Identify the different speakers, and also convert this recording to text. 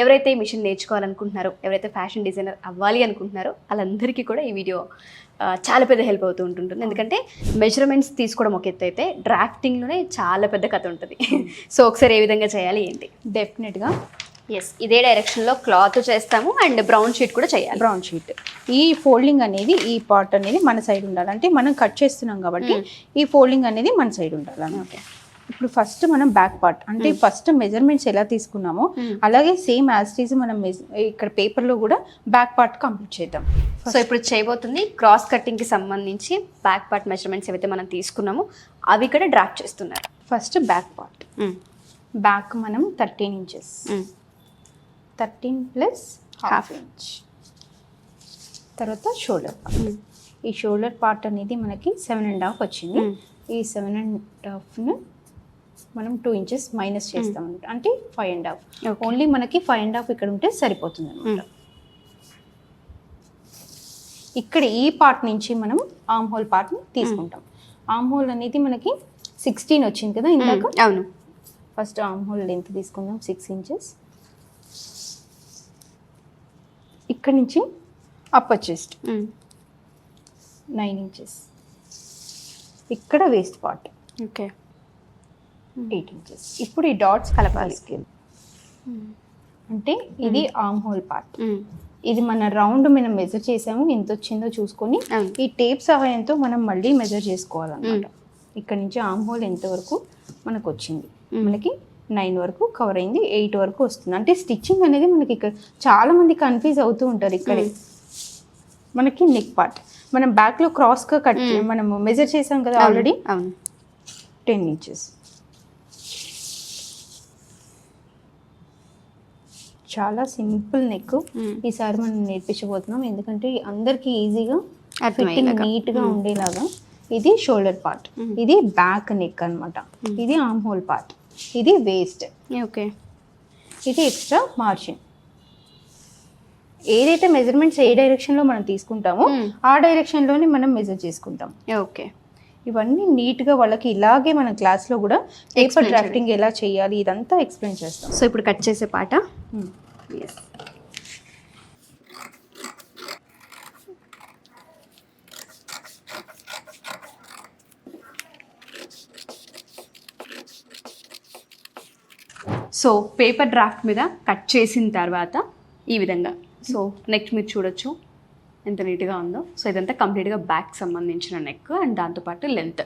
Speaker 1: ఎవరైతే ఈ మిషన్ నేర్చుకోవాలనుకుంటున్నారో ఎవరైతే ఫ్యాషన్ డిజైనర్ అవ్వాలి అనుకుంటున్నారో వాళ్ళందరికీ కూడా ఈ వీడియో చాలా పెద్ద హెల్ప్ అవుతూ ఉంటుంటుంది. ఎందుకంటే మెజర్మెంట్స్ తీసుకోవడం ఒక ఎత్తు అయితే డ్రాఫ్టింగ్లోనే చాలా పెద్ద కథ ఉంటుంది. సో ఒకసారి ఏ విధంగా చేయాలి ఏంటి?
Speaker 2: డెఫినెట్గా
Speaker 1: ఎస్ ఇదే డైరెక్షన్లో క్లాత్ చేస్తాము అండ్ బ్రౌన్ షీట్ కూడా చేయాలి.
Speaker 2: బ్రౌన్ షీట్ ఈ ఫోల్డింగ్ అనేది ఈ పార్ట్ అనేది మన సైడ్ ఉండాలి. అంటే మనం కట్ చేస్తున్నాం కాబట్టి ఈ ఫోల్డింగ్ అనేది మన సైడ్ ఉండాలి.
Speaker 1: ఓకే
Speaker 2: ఇప్పుడు ఫస్ట్ మనం బ్యాక్ పార్ట్ అంటే ఫస్ట్ మెజర్మెంట్స్ ఎలా తీసుకున్నామో అలాగే సేమ్ యాజ్ టీజ్ మనం ఇక్కడ పేపర్లో కూడా బ్యాక్ పార్ట్ కంప్లీట్ చేద్దాం.
Speaker 1: సో ఇప్పుడు చేయబోతుంది క్రాస్ కటింగ్కి సంబంధించి బ్యాక్ పార్ట్ మెజర్మెంట్స్ ఏవైతే మనం తీసుకున్నామో అవి ఇక్కడ డ్రాఫ్ట్ చేస్తున్నారు.
Speaker 2: ఫస్ట్ బ్యాక్ పార్ట్ బ్యాక్ మనం thirteen inches thirteen plus half inch తర్వాత షోల్డర్ పార్ట్ ఈ షోల్డర్ పార్ట్ అనేది మనకి సెవెన్ అండ్ హాఫ్ వచ్చింది. ఈ సెవెన్ అండ్ హాఫ్ను మనం టూ ఇంచెస్ మైనస్ చేస్తాం అనమాట అంటే ఫైవ్ అండ్ హాఫ్. ఓన్లీ మనకి ఫైవ్ అండ్ హాఫ్ ఇక్కడ ఉంటే సరిపోతుంది అనమాట ఇక్కడ ఈ పార్ట్ నుంచి మనం ఆమ్ హోల్ పార్ట్ని తీసుకుంటాం. ఆమ్ హోల్ అనేది మనకి సిక్స్టీన్ వచ్చింది కదా ఇందాక?
Speaker 1: అవును.
Speaker 2: ఫస్ట్ ఆమ్ హోల్ లెంత్ తీసుకుందాం సిక్స్ ఇంచెస్ ఇక్కడ నుంచి అప్పర్ చెస్ట్ నైన్ ఇంచెస్ ఇక్కడ waist part
Speaker 1: okay
Speaker 2: eight inches ఇప్పుడు ఈ డాట్స్ కలపాలి. స్కేల్ అంటే ఇది ఆమ్ హోల్ పార్ట్ ఇది మన రౌండ్ మనం మెజర్ చేసాము ఎంత వచ్చిందో చూసుకొని
Speaker 1: అవును.
Speaker 2: ఈ టేప్ సహాయంతో మనం మళ్ళీ మెజర్ చేసుకోవాలన్నమాట. ఇక్కడ నుంచి ఆమ్ హోల్ ఎంత వరకు మనకు వచ్చింది మనకి నైన్ వరకు కవర్ అయింది ఎయిట్ వరకు వస్తుంది. అంటే స్టిచ్చింగ్ అనేది మనకి ఇక్కడ చాలా మంది కన్ఫ్యూజ్ అవుతూ ఉంటారు ఇక్కడే. మనకి నెక్ పార్ట్ మనం బ్యాక్లో క్రాస్గా కట్ మనం మెజర్ చేసాం కదా ఆల్రెడీ టెన్ ఇంచెస్ చాలా సింపుల్ నెక్.
Speaker 1: Mm.
Speaker 2: ఈసారి మనం నేర్పించబోతున్నాం. ఎందుకంటే అందరికి ఈజీగా ఫిట్టింగ్
Speaker 1: అర్థమయ్యేలాగా.
Speaker 2: నీట్గా ఉండేలాగా. ఇది షోల్డర్ పార్ట్. ఇది బ్యాక్ నెక్ అన్నమాట. ఇది ఆర్మ్ హోల్ పార్ట్. ఇది వేస్ట్.
Speaker 1: ఓకే
Speaker 2: ఇది ఎక్స్ట్రా మార్జిన్. ఏదైతే మెజర్మెంట్స్ ఏ డైరెక్షన్లో మనం తీసుకుంటామో. ఆ డైరెక్షన్లోనే మనం మెజర్ చేసుకుంటాం.
Speaker 1: ఓకే
Speaker 2: ఇవన్నీ నీట్గా వాళ్ళకి ఇలాగే మన క్లాస్లో కూడా పేపర్ డ్రాఫ్టింగ్ ఎలా చేయాలి ఇదంతా ఎక్స్ప్లెయిన్ చేస్తాం.
Speaker 1: సో ఇప్పుడు కట్ చేసే పాట. ఎస్ సో పేపర్ డ్రాఫ్ట్ మీద కట్ చేసిన తర్వాత ఈ విధంగా. సో నెక్ మీరు చూడొచ్చు. ఎంత నీట్గా ఉందో. సో ఇదంతా కంప్లీట్గా బ్యాక్ సంబంధించిన నెక్ అండ్ దాంతోపాటు లెంత్